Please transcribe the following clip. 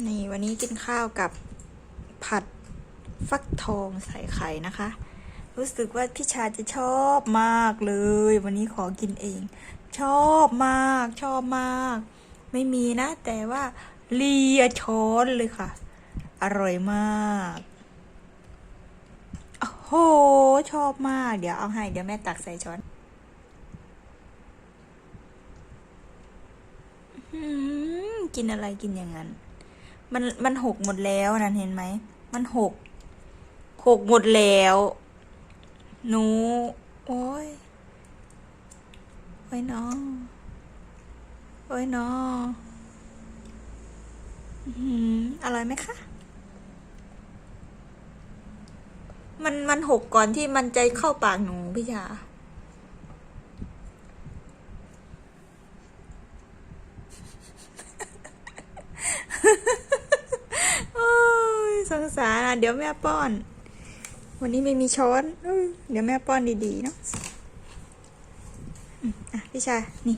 นี่วันนี้กินข้าวกับผัดฟักทองใส่ไข่นะคะ รู้สึกว่าพี่ชาจะชอบมากเลย วันนี้ขอกินเอง ชอบมาก ชอบมาก ไม่มีนะ แต่ว่าเลียช้อนเลยค่ะ อร่อยมากโอ้โหชอบมาก เดี๋ยวเอาให้ เดี๋ยวแม่ตักใส่ช้อนอืมกินอะไรกินอย่างนั้น มันมันหกหมดแล้วนั่นเห็นไหม มันหก หกหมดแล้วหนู โอ้ย โอ้ยน้อง โอ้ยน้องอื้อหืออร่อยไหมคะ มันมันหกก่อนที่มันจะเข้าปากหนูพี่ชา โอ้ย สงสารอะเดี๋ยวแม่ป้อน วันนี้ไม่มีช้อนเดี๋ยวแม่ป้อนดีๆเนาะอะพี่ชายนี่